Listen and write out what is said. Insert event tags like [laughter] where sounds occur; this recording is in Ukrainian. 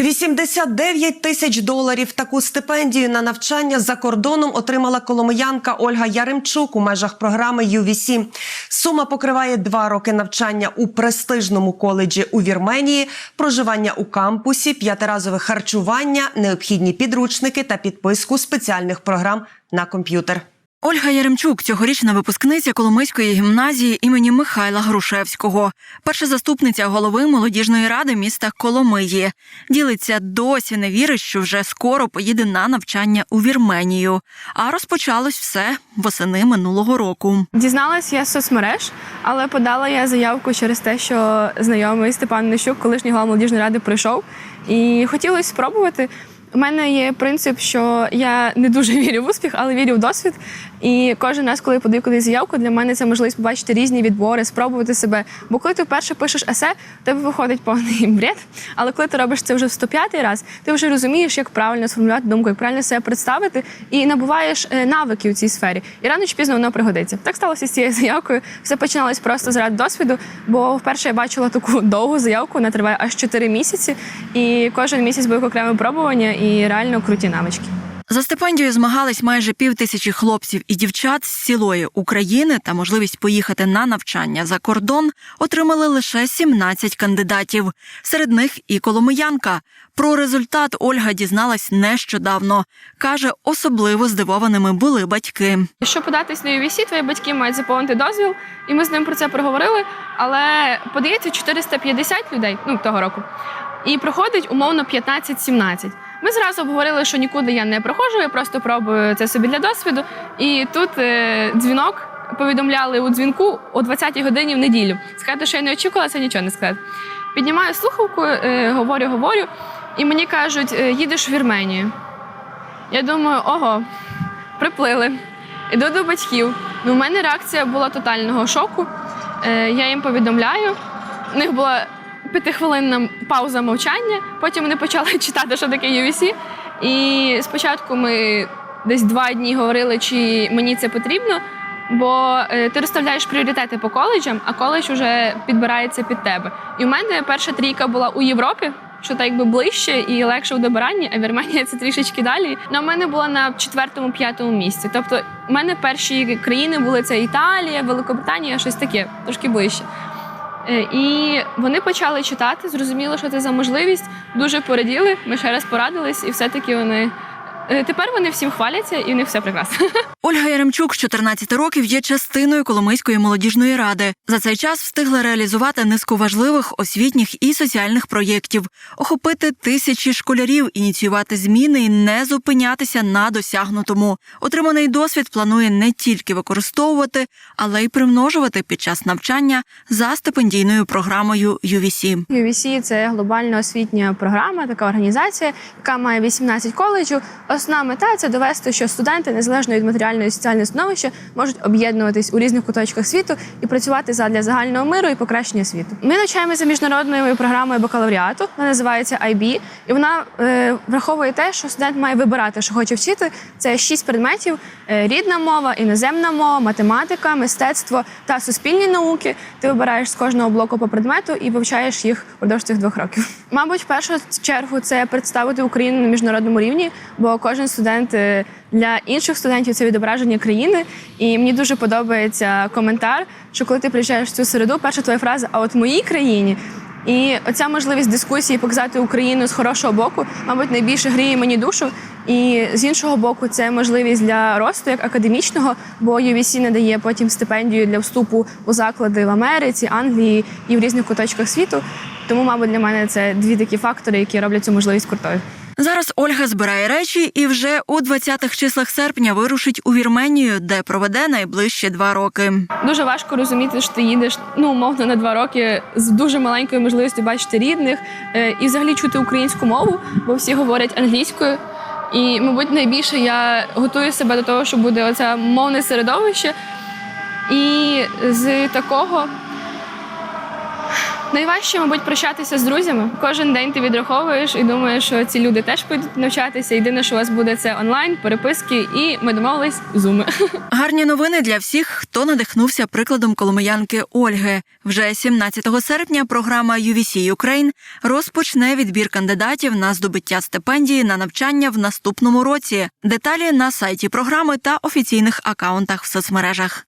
89 тисяч доларів таку стипендію на навчання за кордоном отримала коломиянка Ольга Яремчук у межах програми UVC. Сума покриває два роки навчання у престижному коледжі у Вірменії, проживання у кампусі, п'ятиразове харчування, необхідні підручники та підписку спеціальних програм на комп'ютер. Ольга Яремчук, цьогорічна випускниця Коломийської гімназії імені Михайла Грушевського, перша заступниця голови молодіжної ради міста Коломиї. Ділиться досі не вірить, що вже скоро поїде на навчання у Вірменію. А розпочалось все восени минулого року. Дізналась я з соцмереж, але подала я заявку через те, що знайомий Степан Нещук, колишній голова молодіжної ради, прийшов. І хотілося спробувати. У мене є принцип, що я не дуже [laughs] вірю в успіх, але вірю в досвід. І кожен раз, коли я подаю кудись заявку, для мене це можливість побачити різні відбори, спробувати себе. Бо коли ти вперше пишеш есе, в тебе виходить повний [laughs] бред. Але коли ти робиш це вже в 105-й раз, ти вже розумієш, як правильно сформулювати думку, як правильно себе представити, і набуваєш е, навики у цій сфері. І рано чи пізно воно пригодиться. Так сталося з цією [laughs] заявкою. Все починалось просто заради досвіду, бо вперше я бачила таку довгу заявку, вона триває аж 4 місяці, і кожен місяць був окреме випробування і реально круті навички. За стипендією змагались майже пів тисячі хлопців і дівчат з цілої України та можливість поїхати на навчання за кордон отримали лише 17 кандидатів. Серед них і коломиянка. Про результат Ольга дізналась нещодавно. каже, особливо здивованими були батьки. Щоб податись на UVC, твої батьки мають заповнити дозвіл, і ми з ним про це проговорили. Але подається 450 людей ну того року, і проходить умовно 15-17. Ми зразу обговорили, що нікуди я не проходжу, я просто пробую це собі для досвіду. І тут е, дзвінок повідомляли у дзвінку о 20-й годині в неділю. Сказати, що я не очікувала, це нічого не сказати. Піднімаю слухавку, е, говорю, говорю, і мені кажуть, е, їдеш в Вірменію. Я думаю, ого, приплили. Іду до батьків. Ну, у мене реакція була тотального шоку. Е, я їм повідомляю. У них була п'ятихвилинна пауза мовчання. Потім вони почали [laughs] читати, що таке UVC. І спочатку ми десь два дні говорили, чи мені це потрібно. Бо е, ти розставляєш пріоритети по коледжам, а коледж вже підбирається під тебе. І у мене перша трійка була у Європі, що так якби ближче і легше в добиранні, а Вірменія це трішечки далі. Ну, у мене була на четвертому, п'ятому місці. Тобто, у мене перші країни були це Італія, Великобританія, щось таке, трошки ближче. Е, І вони почали читати, зрозуміли, що це за можливість. Дуже пораділи. Ми ще раз порадились, і все-таки вони е, тепер вони всім хваляться, і в них все прекрасно. [laughs] Ольга Яремчук з 14 років є частиною Коломийської молодіжної ради. За цей час встигла реалізувати низку важливих освітніх і соціальних проєктів, охопити тисячі школярів, ініціювати зміни і не зупинятися на досягнутому. Отриманий досвід планує не тільки використовувати, але й примножувати під час навчання за стипендійною програмою UVC. UVC – це глобальна освітня програма, така організація, яка має 18 коледжів. Основна мета це довести, що студенти, незалежно від матеріального і соціального становища, можуть об'єднуватись у різних куточках світу і працювати задля загального миру і покращення світу. Ми навчаємося міжнародною програмою бакалавріату, вона називається IB, і вона е, враховує те, що студент має вибирати, що хоче вчити. Це шість предметів: е, рідна мова, іноземна мова, математика, мистецтво та суспільні науки. Ти вибираєш з кожного блоку по предмету і вивчаєш їх впродовж цих двох років. Мабуть, в першу чергу це представити Україну на міжнародному рівні, бо кожен студент е, для інших студентів це відображення країни. І мені дуже подобається коментар, що коли ти приїжджаєш в цю середу, перша твоя фраза А от в моїй країні. І оця можливість дискусії показати Україну з хорошого боку, мабуть, найбільше гріє мені душу. І з іншого боку, це можливість для росту як академічного, бо UVC надає потім стипендію для вступу у заклади в Америці, Англії і в різних куточках світу. Тому, мабуть, для мене це дві такі фактори, які роблять цю можливість крутою. Зараз Ольга збирає речі і вже у 20-х числах серпня вирушить у Вірменію, де проведе найближчі два роки. Дуже важко розуміти, що ти їдеш ну умовно на два роки з дуже маленькою можливістю бачити рідних е, і взагалі чути українську мову, бо всі говорять англійською. І, мабуть, найбільше я готую себе до того, що буде оце мовне середовище. І з такого Найважче, мабуть, прощатися з друзями. Кожен день ти відраховуєш і думаєш, що ці люди теж підуть навчатися. Єдине, що у вас буде це онлайн, переписки, і ми домовились зуми. [laughs] Гарні новини для всіх, хто надихнувся прикладом коломиянки Ольги. Вже 17 серпня програма UVC Ukraine розпочне відбір кандидатів на здобуття стипендії на навчання в наступному році. Деталі на сайті програми та офіційних акаунтах в соцмережах.